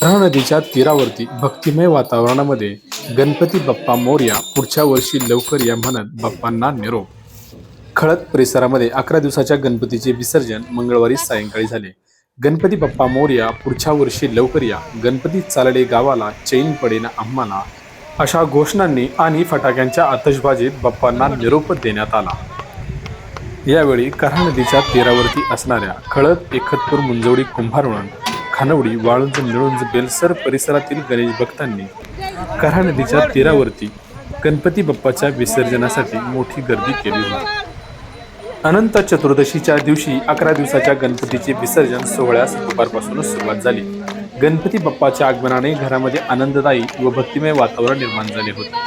प्रभा नदीच्या तीरावरती भक्तिमय वातावरणामध्ये गणपती बाप्पा मोर्या पुढच्या वर्षी लवकर या म्हणत बाप्पांना निरोप. खळद परिसरामध्ये अकरा दिवसाच्या गणपतीचे विसर्जन मंगळवारी सायंकाळी झाले. गणपती बाप्पा मोर्या पुढच्या वर्षी लवकर या. गणपती चालडे गावाला चैन पडेन आम्हाला. अशा घोषणांनी आणि फटाक्यांच्या आतषबाजीत बाप्पांना निरोप देण्यात आला. यावेळी कऱ्हा नदीच्या तीरावरती असणाऱ्या खळद एकतपूर मुंजवडी कुंभारवण खानवडी वाळुंज निळुंज बेलसर परिसरातील गणेश भक्तांनी करा नदीच्या तीरावरती गणपती बाप्पाच्या विसर्जनासाठी मोठी गर्दी केली होती. अनंत चतुर्दशीच्या दिवशी अकरा दिवसाच्या गणपतीचे विसर्जन सोहळ्यास दुपारपासूनच सुरुवात झाली. गणपती बाप्पाच्या आगमनाने घरामध्ये आनंददायी व भक्तिमय वातावरण निर्माण झाले होते.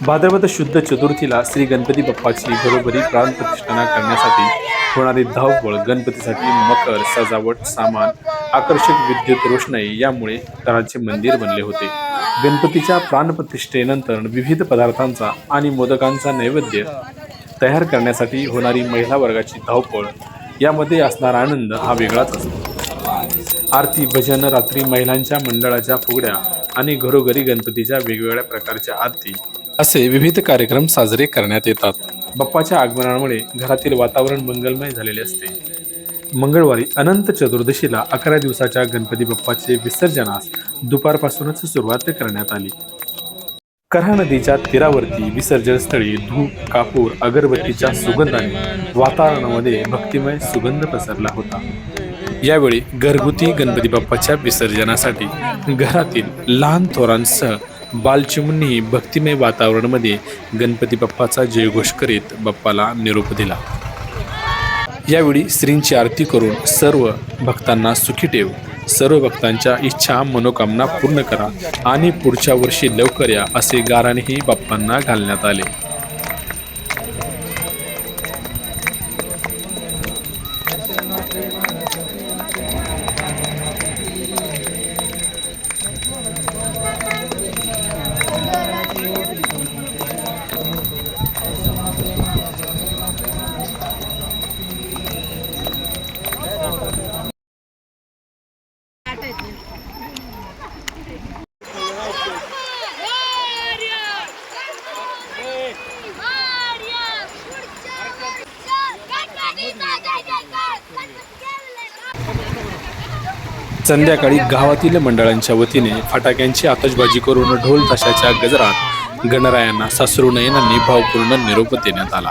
भाद्रपद शुद्ध चतुर्थीला श्री गणपती बाप्पाची घरोघरी प्राणप्रतिष्ठाना करण्यासाठी होणारी धावपळ गणपतीसाठी मकर सजावट सामान आकर्षक विद्युत रोषणाई यामुळे घराचे मंदिर बनले होते. गणपतीच्या प्राणप्रतिष्ठेनंतर विविध पदार्थांचा आणि मोदकांचा नैवेद्य तयार करण्यासाठी होणारी महिला वर्गाची धावपळ यामध्ये असणारा आनंद हा वेगळाच असतो. आरती भजन रात्री महिलांच्या मंडळाच्या फुगड्या आणि घरोघरी गणपतीच्या वेगवेगळ्या प्रकारच्या आरती असे विविध कार्यक्रम साजरे करण्यात येतात. बाप्पाच्या आगमनामुळे घरातील वातावरण मंगलमय झालेले असते. मंगळवारी अनंत चतुर्दशीला अकरा दिवसाच्या गणपती बाप्पाचे विसर्जनास दुपारपासूनच सुरुवात करण्यात आली. कऱ्हा नदीच्या तीरावरती विसर्जन स्थळी धूप कापूर अगरबत्तीच्या सुगंधाने वातावरणामध्ये भक्तिमय सुगंध पसरला होता. यावेळी घरगुती गणपती बाप्पाच्या विसर्जनासाठी घरातील लहान थोरांसह बालचिमुंनी भक्तिमय वातावरणामध्ये गणपती बाप्पाचा जयघोष करीत बाप्पाला निरोप दिला. यावेळी श्रींची आरती करून सर्व भक्तांना सुखी ठेव. सर्व भक्तांच्या इच्छा मनोकामना पूर्ण करा आणि पुढच्या वर्षी लवकर या असे गाराणेही बाप्पांना घालण्यात आले. संध्याकाळी गावातील मंडळांच्या वतीने फटाक्यांची आतषबाजी करून ढोल ताशाच्या गजरात गणरायांना सासरू नयनांनी भावपूर्ण निरोप देण्यात आला.